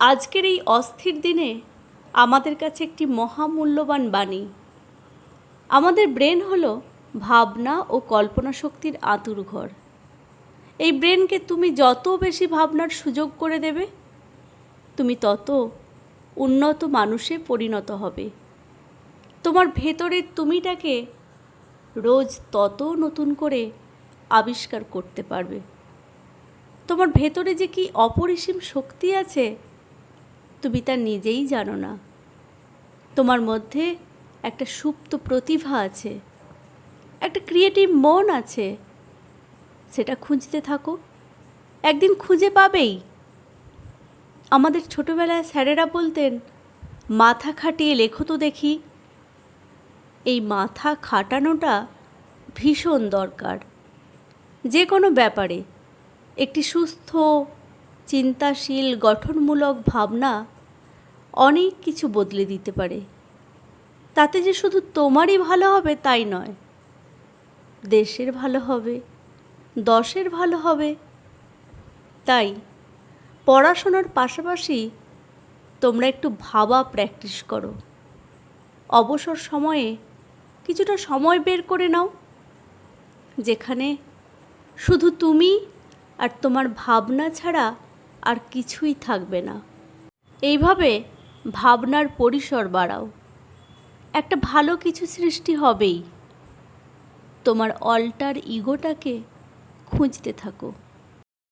আজকের এই অস্থির দিনে আমাদের কাছে একটি মহামূল্যবান বাণী। আমাদের ব্রেন হল ভাবনা ও কল্পনা শক্তির আতুর ঘর। এই ব্রেনকে তুমি যত বেশি ভাবনার সুযোগ করে দেবে, তুমি তত উন্নত মানুষে পরিণত হবে। তোমার ভেতরের তুমিটাকে রোজ তত নতুন করে আবিষ্কার করতে পারবে। তোমার ভেতরে যে কি অপরিসীম শক্তি আছে তুমি তা নিজেই জানো না। তোমার মধ্যে একটা সুপ্ত প্রতিভা আছে, একটা ক্রিয়েটিভ মন আছে, সেটা খুঁজতে থাকো। একদিন খুঁজে পাবেই। আমাদের ছোটবেলায় স্যারেরা বলতেন, মাথা খাটিয়ে লেখো তো দেখি। এই মাথা খাটানোটা ভীষণ দরকার। যে কোনো ব্যাপারে একটি সুস্থ চিন্তাশীল, গঠনমূলক ভাবনা অনেক কিছু বদলে দিতে পারে। তাতে যে শুধু তোমারই ভালো হবে তাই নয়, দেশের ভালো হবে, দশের ভালো হবে। তাই পড়াশোনার পাশাপাশি তোমরা একটু ভাবা, প্র্যাকটিস করো। অবসর সময়ে কিছুটা সময় বের করে নাও, যেখানে শুধু তুমি আর তোমার ভাবনা ছাড়া আর কিছুই থাকবে না। এইভাবে ভাবনার পরিসর বাড়াও। একটা ভালো কিছু সৃষ্টি হবেই। তোমার অল্টার ইগোটাকে খুঁজতে থাকো।